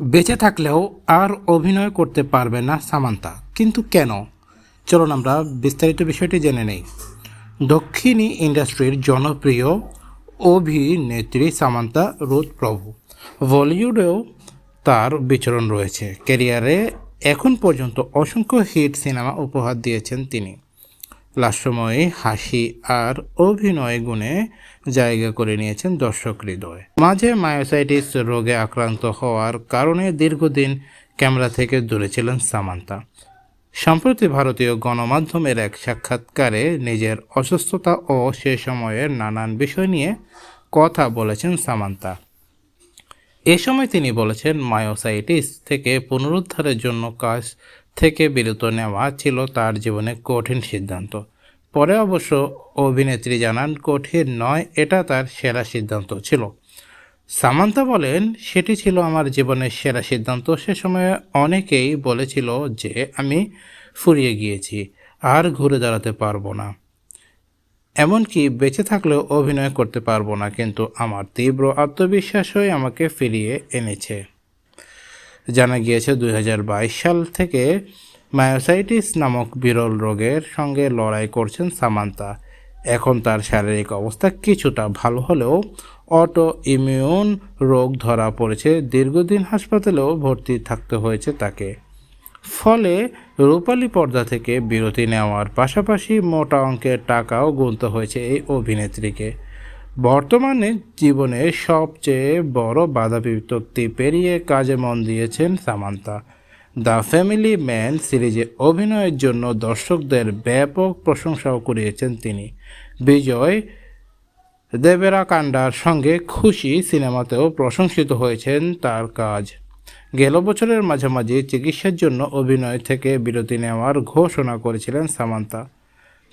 বেঁচে থাকলেও আর অভিনয় করতে পারবে না সামান্তা। কিন্তু কেন? চলুন আমরা বিস্তারিত বিষয়টি জেনে নেই। দক্ষিণী ইন্ডাস্ট্রির জনপ্রিয় অভিনেত্রী সামান্তা রুথ প্রভু বলিউডেও তার বিচরণ রয়েছে। ক্যারিয়ারে এখন পর্যন্ত অসংখ্য হিট সিনেমা উপহার দিয়েছেন তিনি। লাস্যময়ী হাসি আর অভিনয় গুণে জায়গা করে নিয়েছেন দর্শক হৃদয়। মাঝে মায়োসাইটিস রোগে আক্রান্ত হওয়ার কারণে দীর্ঘদিন ক্যামেরা থেকে দূরে ছিলেন সামান্তা। সম্প্রতি ভারতীয় গণমাধ্যমের এক সাক্ষাৎকারে নিজের অসুস্থতা ও সে সময়ের নানান বিষয় নিয়ে কথা বলেছেন সামান্তা। এ সময় তিনি বলেছেন, মায়োসাইটিস থেকে পুনরুদ্ধারের জন্য কাজ থেকে বিরত নেওয়া ছিল তার জীবনে কঠিন সিদ্ধান্ত। পরে অবশ্য অভিনেত্রী জানান, কঠিন নয়, এটা তার সেরা সিদ্ধান্ত ছিল। সামান্তা বলেন, সেটি ছিল আমার জীবনের সেরা সিদ্ধান্ত। সে সময়ে অনেকেই বলেছিল যে, আমি ফুরিয়ে গিয়েছি, আর ঘুরে দাঁড়াতে পারব না। এমনকি বেঁচে থাকলেও অভিনয় করতে পারব না, কিন্তু আমার তীব্র আত্মবিশ্বাসই আমাকে ফিরিয়ে এনেছে। জানা গিয়েছে দুই হাজার বাইশ সাল থেকে মায়োসাইটিস নামক বিরল রোগের সঙ্গে লড়াই করছেন সামান্তা। এখন তার শারীরিক অবস্থা কিছুটা ভালো হলেও অটো ইমিউন রোগ ধরা পড়েছে। দীর্ঘদিন হাসপাতালেও ভর্তি থাকতে হয়েছে তাকে। ফলে রূপালী পর্দা থেকে বিরতি নেওয়ার পাশাপাশি মোটা অঙ্কের টাকাও গুনতে হয়েছে এই অভিনেত্রীকে। বর্তমানে জীবনে সবচেয়ে বড় বাধা বিপত্তি পেরিয়ে কাজে মন দিয়েছেন সামান্তা। দ্য ফ্যামিলি ম্যান সিরিজে অভিনয়ের জন্য দর্শকদের ব্যাপক প্রশংসাও করিয়েছেন তিনি। বিজয় দেবেরাকান্ডার সঙ্গে খুশি সিনেমাতেও প্রশংসিত হয়েছেন তার কাজ। গেল বছরের মাঝামাঝি চিকিৎসার জন্য অভিনয় থেকে বিরতি নেওয়ার ঘোষণা করেছিলেন সামান্তা।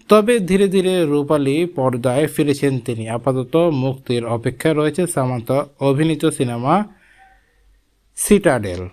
তবে ধীরে ধীরে রূপালি পর্দায় ফিরেছেন তিনি। আপাতত মুক্তির অপেক্ষা রয়েছে সামান্ত অভিনীত সিনেমা সিটাডেল।